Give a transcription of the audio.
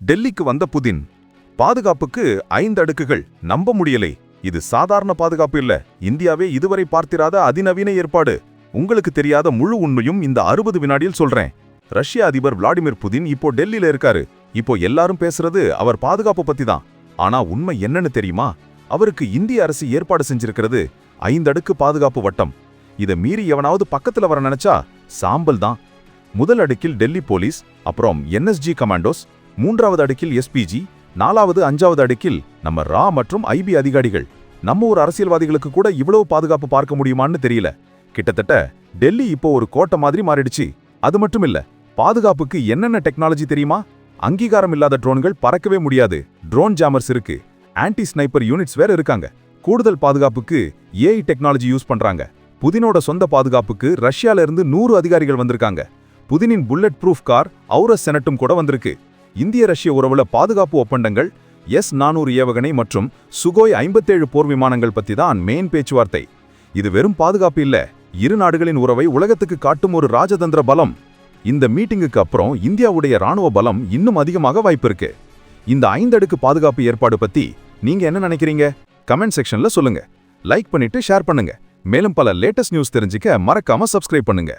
டெல்லிக்கு வந்த புதின் பாதுகாப்புக்கு ஐந்து அடுக்குகள். நம்ப முடியலை. இது சாதாரண பாதுகாப்பு இல்ல. இந்தியாவே இதுவரை பார்த்திராத அதிநவீன ஏற்பாடு. உங்களுக்கு தெரியாத முழு உண்மையும் இந்த அறுபது வினாடியில் சொல்றேன். ரஷ்ய அதிபர் விளாடிமிர் புதின் இப்போ டெல்லியில இருக்காரு. இப்போ எல்லாரும் பேசுறது அவர் பாதுகாப்பு பத்தி தான் ஆனா உண்மை என்னன்னு தெரியுமா? அவருக்கு இந்திய அரசு ஏற்பாடு செஞ்சிருக்கிறது ஐந்தடுக்கு பாதுகாப்பு வட்டம். இதை மீறி எவனாவது பக்கத்துல வர நினைச்சா சாம்பல் தான். முதல் அடுக்கில் டெல்லி போலீஸ் அப்புறம் என்எஸ்ஜி கமாண்டோஸ் மூன்றாவது அடுக்கில் எஸ்பிஜி நாலாவது அஞ்சாவது அடுக்கில் நம்ம ரா மற்றும் ஐபி அதிகாரிகள். நம்ம ஒரு அரசியல்வாதிகளுக்கு கூட இவ்வளவு பாதுகாப்பு பார்க்க முடியுமான்னு தெரியல. கிட்டத்தட்ட டெல்லி இப்போ ஒரு கோட்டை மாதிரி மாறிடுச்சு. அது மட்டும் இல்ல பாதுகாப்புக்கு என்னென்ன டெக்னாலஜி தெரியுமா? அங்கீகாரம் இல்லாத ட்ரோன்கள் பறக்கவே முடியாது. ட்ரோன் ஜாமர்ஸ் இருக்கு. ஆன்டி ஸ்னைப்பர் யூனிட்ஸ் வேற இருக்காங்க. கூடுதல் பாதுகாப்புக்கு ஏஐ டெக்னாலஜி யூஸ் பண்றாங்க. புதினோட சொந்த பாதுகாப்புக்கு ரஷ்யால இருந்து நூறு அதிகாரிகள் வந்திருக்காங்க. புதினின் புல்லட் ப்ரூஃப் கார் அவுரஸ் செனட்டும் கூட வந்திருக்கு. இந்திய ரஷ்ய உறவுல பாதுகாப்பு ஒப்பந்தங்கள் எஸ் நானூறு ஏவகணை மற்றும் சுகோய் ஐம்பத்தேழு போர் விமானங்கள் பத்தி தான் மெயின் பேச்சுவார்த்தை. இது வெறும் பாதுகாப்பு இல்ல இரு நாடுகளின் உறவை உலகத்துக்கு காட்டும் ஒரு ராஜதந்திர பலம். இந்த மீட்டிங்குக்கு அப்புறம் இந்தியாவுடைய ராணுவ பலம் இன்னும் அதிகமாக வாய்ப்பு இருக்கு. இந்த ஐந்தடுக்கு பாதுகாப்பு ஏற்பாடு பத்தி நீங்க என்ன நினைக்கிறீங்க? கமெண்ட் செக்ஷன்ல சொல்லுங்க. லைக் பண்ணிட்டு ஷேர் பண்ணுங்க. மேலும் பல லேட்டஸ்ட் நியூஸ் தெரிஞ்சுக்க மறக்காம சப்ஸ்கிரைப் பண்ணுங்க.